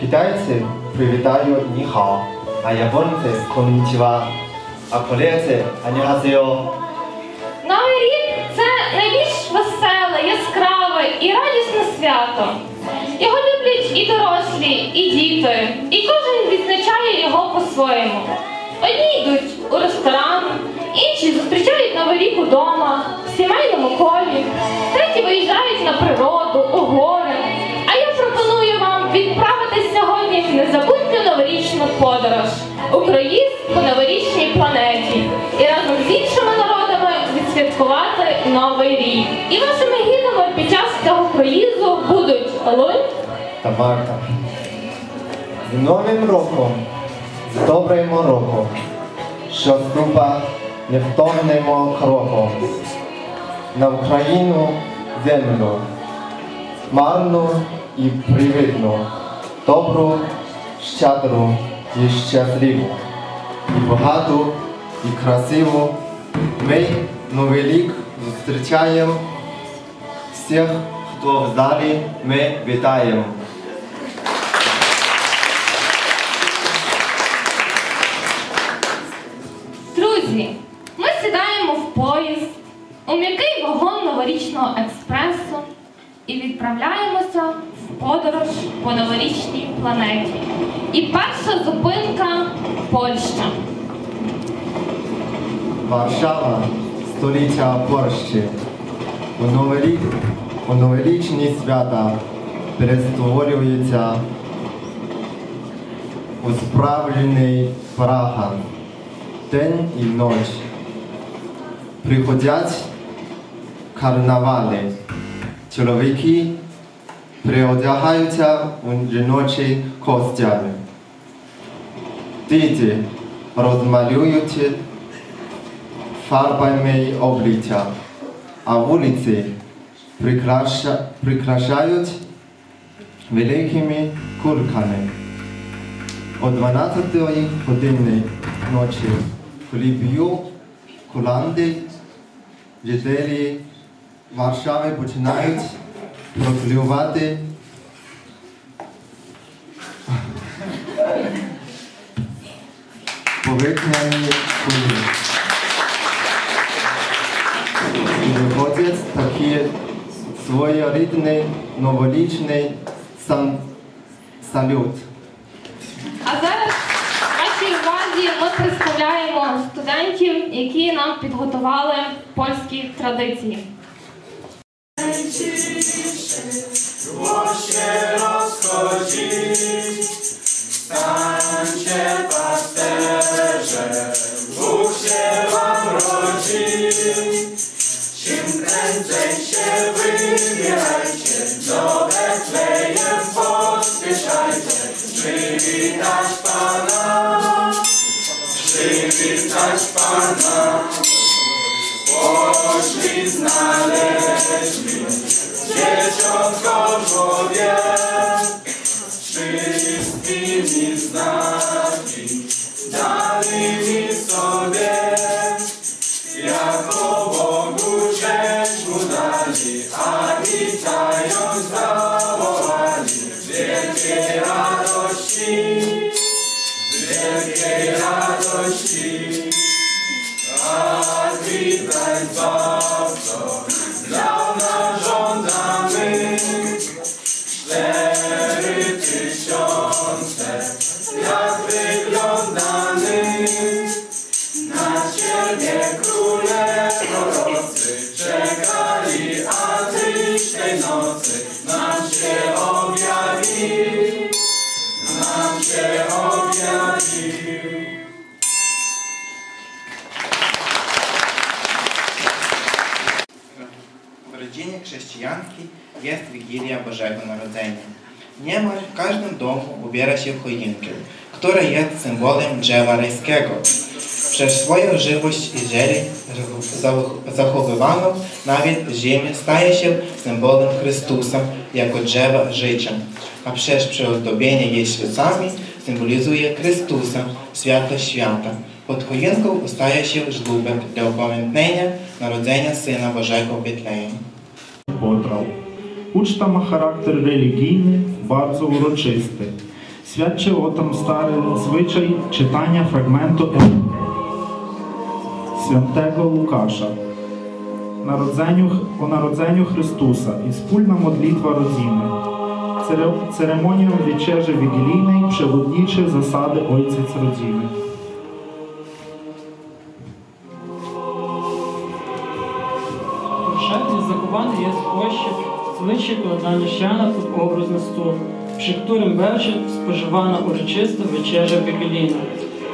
Китайці привітаю ніхао, а японці коннічева, а корейці анігасео. Новий рік це найбільш веселе, яскраве і радісне свято. Його люблять і дорослі, і діти, і кожен відзначає його по-своєму. Одні йдуть у ресторан, інші зустрічають Новий рік удома, в сімейному колі, треті виїжджають на природу, у гори. А я пропоную вам відправитись сьогодні в незабутню новорічну подорож у круїз по новорічній планеті і разом з іншими народами відсвяткувати новий рік. І вашими гідами під час цього круїзу будуть Лунь, та Марта. З Новим роком, з добрим роком, що ступа невтомним кроком на Україну землю, марну і привітну, добру, щедру і щасливу, і багату, і красиву. Ми Новий рік зустрічаємо всіх, хто в залі, ми вітаємо. Друзі, ми сідаємо в поїзд у м'який вагон новорічного експресу і відправляємося подорож по новорічній планеті. І перша зупинка Польща. Варшава, столиця Польщі. У Новий рік, у новорічні свята перестворюється у справжній парахан. День і ніч. Приходять карнавали. Чоловіки приодягаються у жіночі костюми. Діти розмалюють фарбами обличчя, а вулиці прикраша, прикрашають великими курками. О 12 годині ночі, коли б'ю коланди, жителі Варшави починають проклювати поверхняні кулі. Виходять такі своєрідний новорічний сам, салют. А зараз вашій увазі ми представляємо студентів, які нам підготували польські традиції. Zło się rozchodzi, stańcie pasterze, Bóg się wam rodzi. Czym prędzej się wybierajcie, do Betlejem pospieszajcie, przywitać Pana, przywitać Pana. Poszli znaleźli skąd człowiek. Chrześcijańskiej jest Wigilia Bożego Narodzenia. Niemal w każdym domu ubiera się choinkę, która jest symbolem drzewa rajskiego. Przez swoją żywość i zieleń zach- zachowywaną nawet w ziemi staje się symbolem Chrystusa jako drzewa życia, a przez przeozdobienie jej świecami symbolizuje Chrystusa, światło świata. Pod choinką ustaje się żłóbek dla upamiętnienia narodzenia Syna Bożego w Betlejem. Потрав. Ma charakter religijny, bardzo uroczysty. Świadczy o tym stary zwyczaj czytania fragmentu Ewangelii świętego Łukasza narodzeniu, o narodzeniu Chrystusa i wspólna modlitwa rodziny. Cere- Ceremonią wieczerzy wigilijnej przewodniczy zwyczaj kładania siana pod obraz na stół, przy którym będzie spożywana uroczysta wieczerza wigilijna.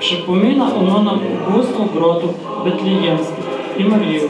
Przypomina ono nam ubóstwo grotu Betlejemskie i Marię,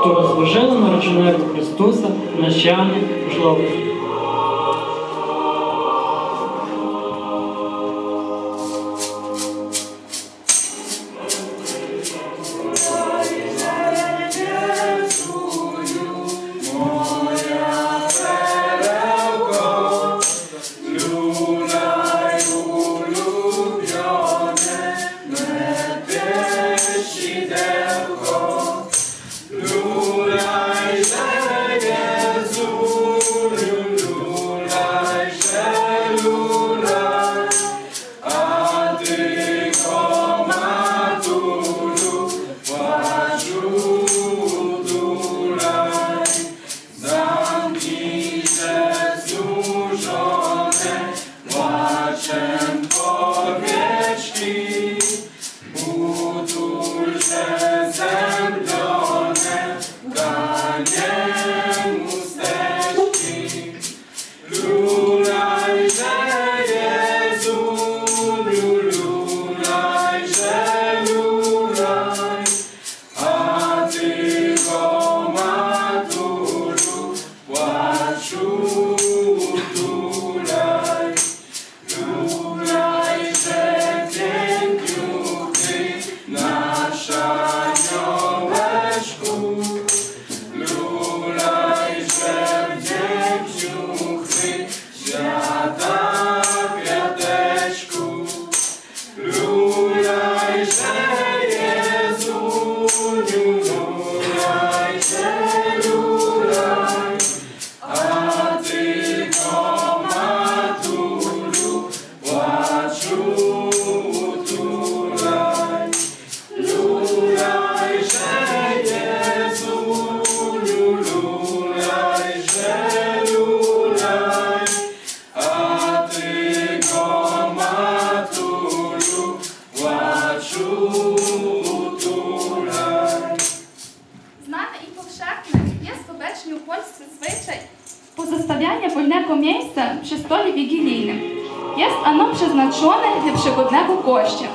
która złożyła narodzonego Chrystusa na sianie żłobek. Gościa.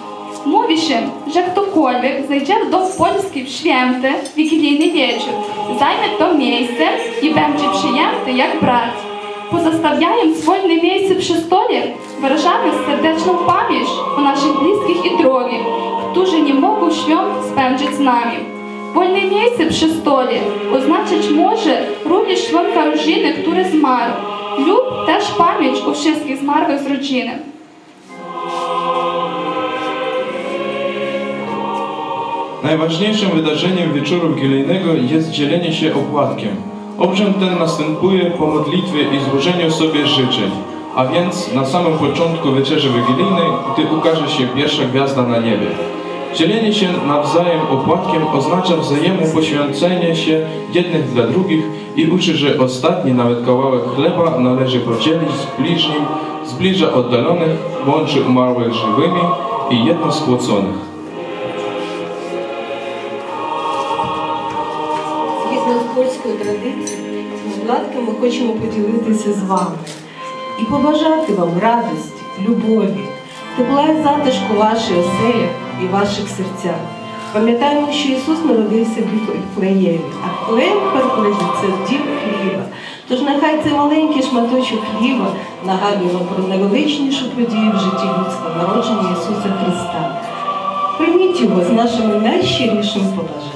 Mówi się, że ktokolwiek zajdzie do Polski w święty wigilijny wieczór, zajmie to miejsce i będzie przyjęty jak brat. Pozostawiając wolne miejsce przy stole, wyrażamy serdeczną pamięć o naszych bliskich i drogich, którzy nie mogą świąt spędzić z nami. Wolne miejsce przy stole oznaczać może również członka rodziny, który zmarł, lub też pamięć o wszystkich zmarłych z rodziny. Najważniejszym wydarzeniem wieczoru wigilijnego jest dzielenie się opłatkiem. Obrzęd ten następuje po modlitwie i złożeniu sobie życzeń, a więc na samym początku wieczerzy wigilijnej, gdy ukaże się pierwsza gwiazda na niebie. Dzielenie się nawzajem opłatkiem oznacza wzajemne poświęcenie się jednych dla drugich i uczy, że ostatni nawet kawałek chleba należy podzielić z bliźnim, zbliża oddalonych, łączy umarłych żywymi i jedno skłóconych. Традицією, ми хочемо поділитися з вами і побажати вам радості, любові, тепла і затишку в вашій оселях і ваших серцях. Пам'ятаємо, що Ісус народився в Віфлеємі, а Лемпер це дім хліба. Тож нехай цей маленький шматочок хліба нагадує вам про найвеличнішу подію в житті людського народження Ісуса Христа. Прийміть його з нашими найщирішими побажаннями.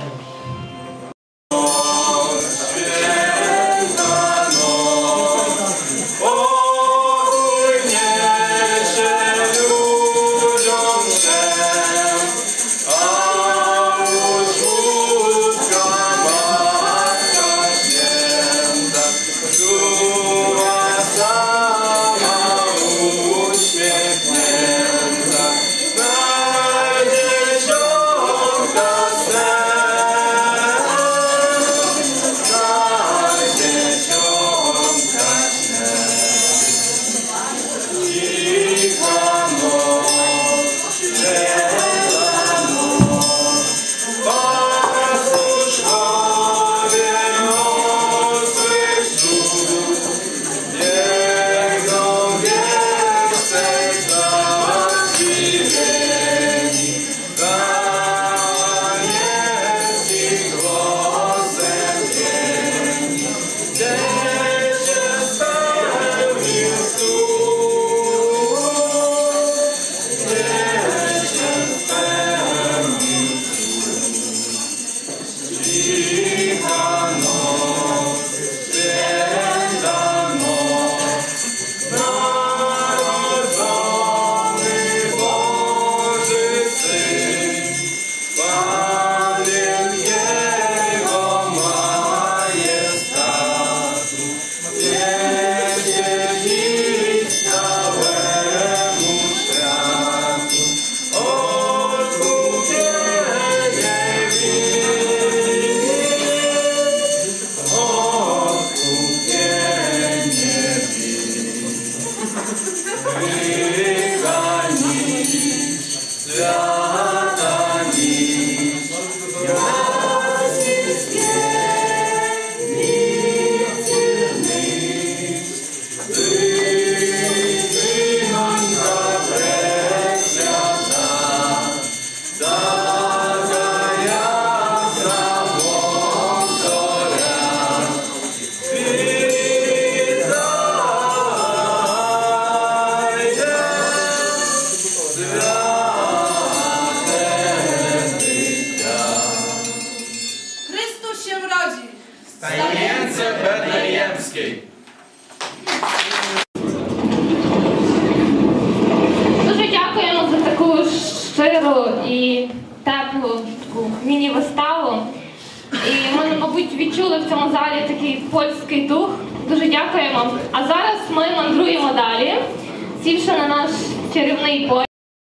Chrystus się rodzi. Дуже дякуємо за таку щиру і теплу таку міні-виставу. І ми, мабуть, відчули в цьому залі такий польський дух. Дуже дякуємо. А зараз ми мандруємо далі, сівши на наш чарівний поїзд.